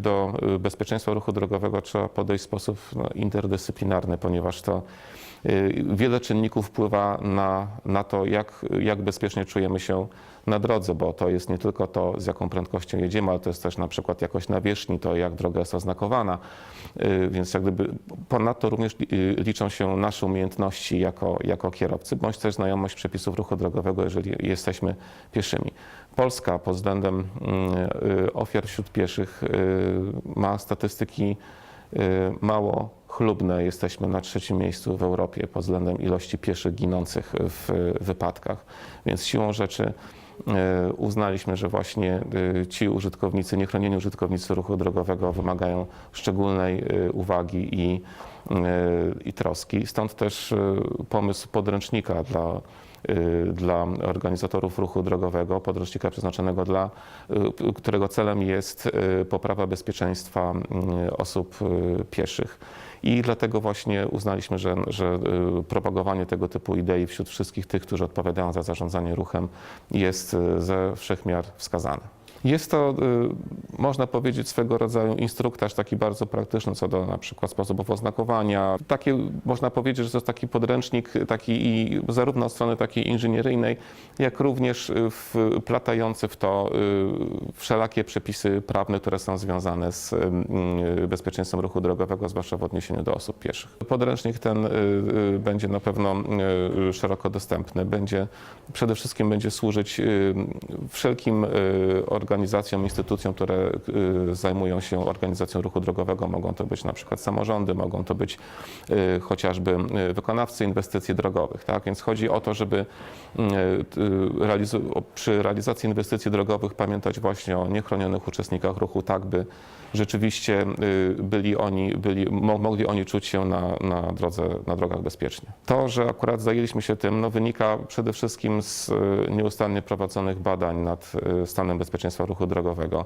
Do y, bezpieczeństwa ruchu drogowego trzeba podejść w sposób no, interdyscyplinarny, ponieważ to wiele czynników wpływa na, na to, jak, jak bezpiecznie czujemy się na drodze, bo to jest nie tylko to, z jaką prędkością jedziemy, ale to jest też na przykład jakość nawierzchni, to jak droga jest oznakowana, Y, więc jak gdyby ponadto również y, liczą się nasze umiejętności jako, jako kierowcy, bądź też znajomość przepisów ruchu drogowego, jeżeli jesteśmy pieszymi. Polska pod względem mm, y, ofiar wśród pieszych y, ma statystyki y, mało chlubne. Jesteśmy na trzecim miejscu w Europie pod względem ilości pieszych ginących w wypadkach. Więc siłą rzeczy y, uznaliśmy, że właśnie y, ci użytkownicy, niechronieni użytkownicy ruchu drogowego wymagają szczególnej y, uwagi i, i troski. Stąd też pomysł podręcznika dla dla organizatorów ruchu drogowego, podręcznika przeznaczonego dla, którego celem jest poprawa bezpieczeństwa osób pieszych. I dlatego właśnie uznaliśmy, że, że y, propagowanie tego typu idei wśród wszystkich tych, którzy odpowiadają za zarządzanie ruchem, jest y, ze wszechmiar wskazane. Jest to, y, można powiedzieć, swego rodzaju instruktaż taki bardzo praktyczny co do na przykład sposobów oznakowania. Takie, można powiedzieć, że to jest taki podręcznik taki i zarówno od strony takiej inżynieryjnej, jak również wplatający w to wszelakie przepisy prawne, które są związane z bezpieczeństwem ruchu drogowego, zwłaszcza w odniesieniu do osób pieszych. Podręcznik ten y, y, będzie na pewno y, szeroko dostępny. Będzie, przede wszystkim będzie służyć wszelkim organizacjom, instytucjom, które zajmują się organizacją ruchu drogowego. Mogą to być na przykład samorządy, mogą to być chociażby wykonawcy inwestycji drogowych. Tak? Więc chodzi o to, żeby przy realizacji inwestycji drogowych pamiętać właśnie o niechronionych uczestnikach ruchu, tak by rzeczywiście byli oni, byli, mo- mogli oni czuć się na, na, drodze, na drogach bezpiecznie. To, że akurat zajęliśmy się tym, no, wynika przede wszystkim z y, nieustannie prowadzonych badań nad y, stanem bezpieczeństwa ruchu drogowego.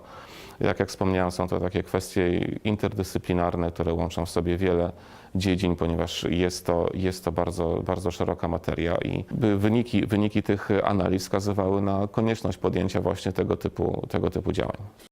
Jak, jak wspomniałem, są to takie kwestie interdyscyplinarne, które łączą w sobie wiele dziedzin, ponieważ jest to, jest to bardzo, bardzo szeroka materia i wyniki, wyniki tych analiz wskazywały na konieczność podjęcia właśnie tego typu, tego typu działań.